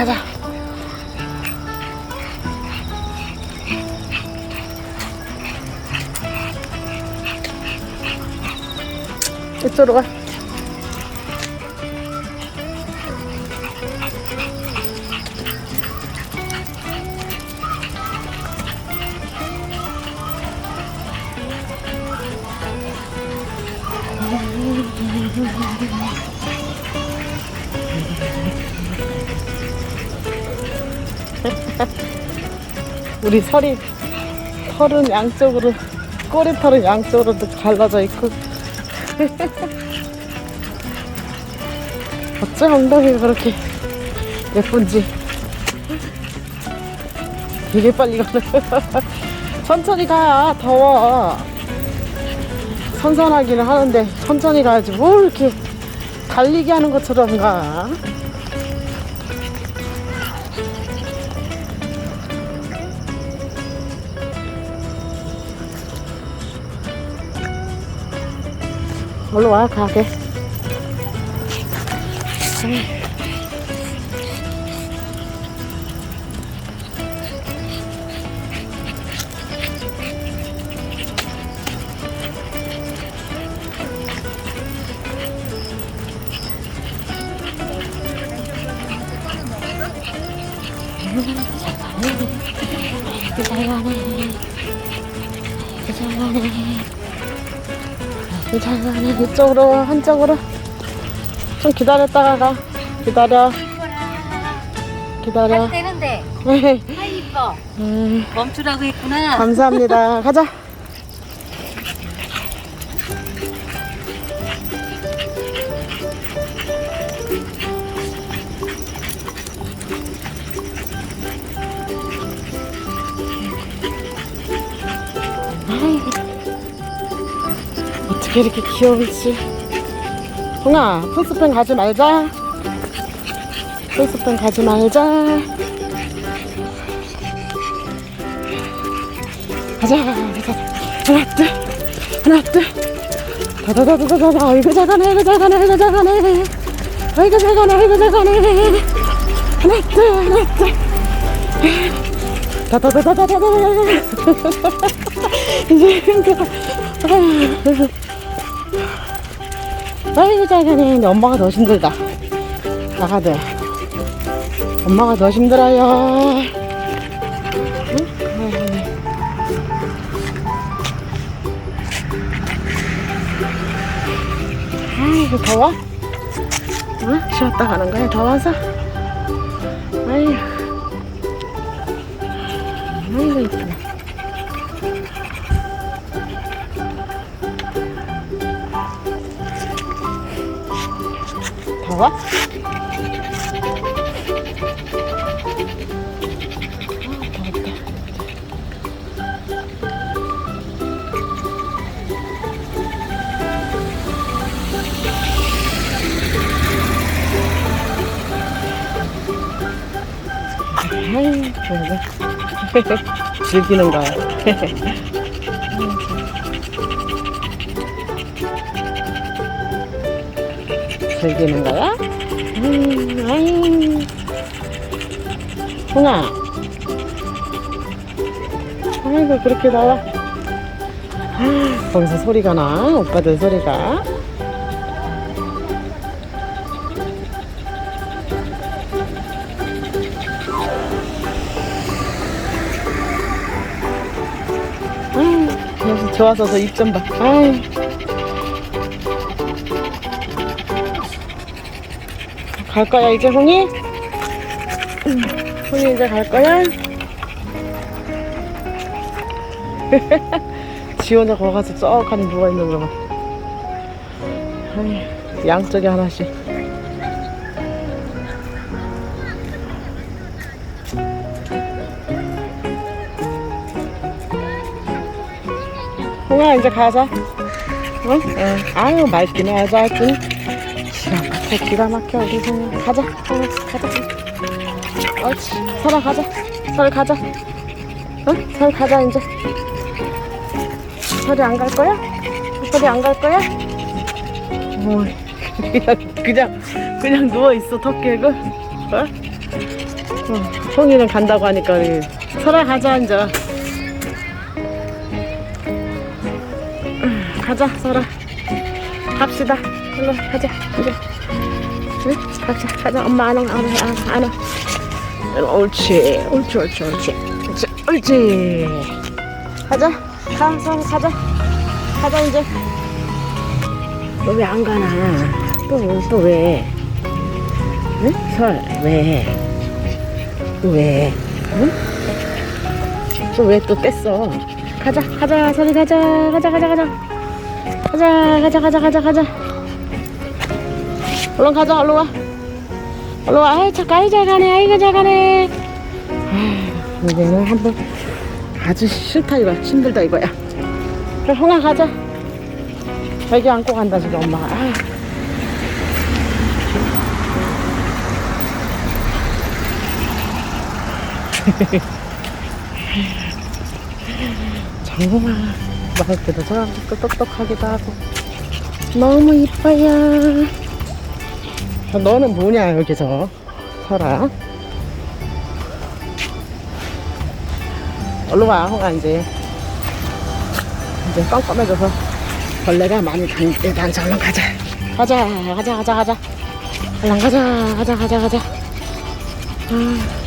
가자. 이쪽으로 가. 우리 설이 털은 양쪽으로 꼬리 털은 양쪽으로 또 갈라져 있고. 어쩜 엉덩이가 그렇게 예쁜지. 되게 빨리 가네 천천히 가야 더워. 선선하기는 하는데 천천히 가야지 뭘 이렇게 달리기 하는 것처럼 가 얼른 와 가게 잘가네 이쪽으로 한쪽으로. 좀 기다렸다가 가. 기다려. 기다려. 되는데. 네. 아 이뻐 음, 멈추라고 했구나. 감사합니다. 가자 어떻게 이렇게 귀여울지. 홍아 푸스펜 가지 말자. 푸스펜 가지 말자. 가자 가자. 하나 둘. 하나 둘. 다다다다다다 아이고 작아네 아이고 작아네 아이고 작아네. 아이고 작아네 아이고 작아네. 하나 둘 하나 둘. 다다다다다다 이제 힘들어 아이고 작아네 근데 엄마가 더 힘들다 아가들 엄마가 더 힘들어요. 아이고 더워? 어? 쉬었다 가는 거야 더워서? 아이고 아이고 이쁘네 더웠다. 아이. 즐기는 거야. 즐기는 거야? 음, 아이. 홍아. 아이고, 그렇게 나와. 아, 거기서 소리가 나. 오빠들 소리가. 여기 좋아서 저 입 좀 봐. 아유. 갈 거야, 이제 홍이? 음, 홍이 이제 갈 거야? 지 혼자 거기 가서 쩍하니 누워있는 거 봐. 양쪽에 하나씩. 홍아 이제 가자. 응? 응. 아유 맑기는 아주 아주 기가 막혀 기가 막혀 우리 홍아 가자. 홍아 가자. 옳지. 설아 가자. 설 가자. 응? 설 가자 이제. 설이 안 갈 거야? 설이 안 갈 거야? 뭐 그냥 그냥 누워 있어 턱 깨고. 어? 어, 송이는 간다고 하니까 우리 설아 가자 음, 가자 설아 갑시다 일로 가자 이제 응? 가자 가자 엄마 안아 안아 안아 일로, 옳지 옳지 옳지 옳지 옳지 옳지 가자 가 설아 가자 가자 이제 너 왜 안 가나 또또 왜? 응? 설 왜? 또 왜? 응? 또왜또 뗐어? 가자, 가자, 설이 가자, 가자, 가자, 가자, 가자, 가자, 가자, 가자, 가자. 얼른 가자, 얼른 와. 얼른 와. 아이, 잠깐, 아이, 잘 가네, 아이가 잘 가네. 아휴, 이제는 한번 아주 싫다, 이거. 힘들다, 이거야. 그래, 형아, 가자. 여기 안고 간다, 지금 엄마가. 아휴. 정말 맑기도 저랑도 똑똑하기도 하고 너무 이뻐요 아, 너는 뭐냐 여기서 설아 얼른 와 홍아 이제 이제 깜깜해져서 벌레가 많이 난자 얼른 가자 가자 가자 가자 가자 얼른 가자 가자 가자 가자 아.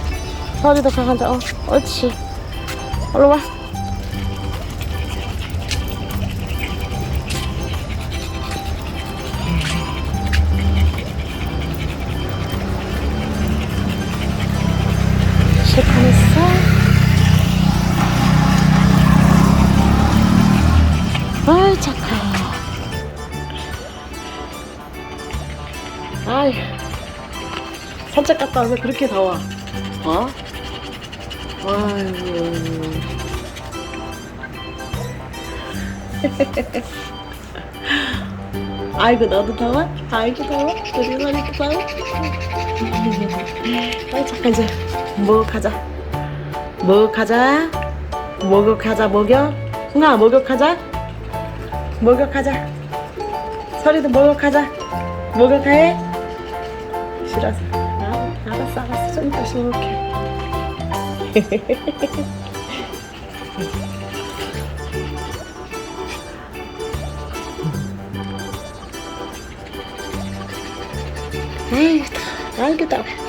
서리도 가자. 어, 옳지. 얼른 와. 갔다 와서 그렇게 더워. 어? 아이고. 아이고 너도 더워? 아이고 더워? 우리 머리도 더워? 아이 잠깐 이제 목욕하자 목욕하자 목욕하자 목욕 흥아 목욕하자 목욕하자 서리도 목욕하자 목욕해 싫어서 아, sind das Linke. Alter, alter.